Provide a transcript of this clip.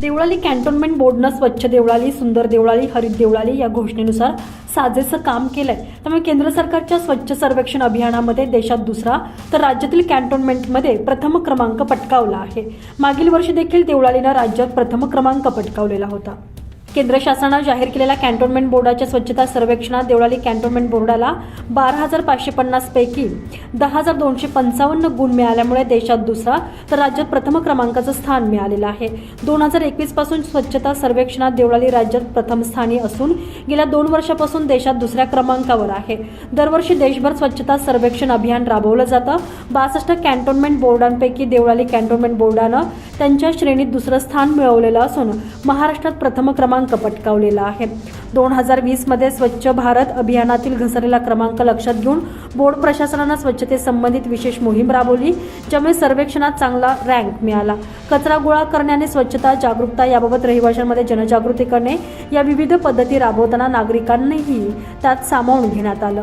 Deolali cantonment बोर्डनं स्वच्छ देवळाली सुंदर देवळाली हरित देवळाली या घोषणेनुसार साजेसं काम केलंय. त्यामुळे केंद्र सरकारच्या स्वच्छ सर्वेक्षण अभियानामध्ये देशात दुसरा तर राज्यातील कॅन्टोन्मेंटमध्ये प्रथम क्रमांक पटकावला आहे. मागील वर्षी देखील देवळालीनं राज्यात प्रथम क्रमांक पटकावलेला होता. केंद्र शासनानं जाहीर केलेल्या कॅन्टोन्मेंट बोर्डाच्या स्वच्छता सर्वेक्षणात देवळाली कॅन्टोन्मेंट बोर्डाला बारा हजार पाचशे पन्नासपैकी दहा हजार दोनशे पंचावन्न गुण मिळाल्यामुळे देशात दुसरा तर राज्यात प्रथम क्रमांकाचं स्थान मिळालेलं आहे. दोन हजार एकवीसपासून स्वच्छता सर्वेक्षणात देवळाली राज्यात प्रथम स्थानी असून गेल्या दोन वर्षापासून देशात दुसऱ्या क्रमांकावर आहे. दरवर्षी देशभर स्वच्छता सर्वेक्षण अभियान राबवलं जातं. बासष्ट कॅन्टोन्मेंट बोर्डांपैकी देवळाली कॅन्टोन्मेंट बोर्डानं त्यांच्या श्रेणीत दुसरं स्थान मिळवलेलं असून महाराष्ट्रात प्रथम क्रमांक क्रमांक पटकावलेला आहे. दोन हजार वीसमध्ये स्वच्छ भारत अभियानातील घसरलेला क्रमांक लक्षात घेऊन बोर्ड प्रशासनानं स्वच्छतेसंबंधित विशेष मोहीम राबवली ज्यामुळे सर्वेक्षणात चांगला रँक मिळाला. कचरा गोळा करणे आणि स्वच्छता जागरूकता याबाबत रहिवाशांमध्ये जनजागृती करणे या विविध पद्धती राबवताना नागरिकांनीही त्यात सामावून घेण्यात आलं.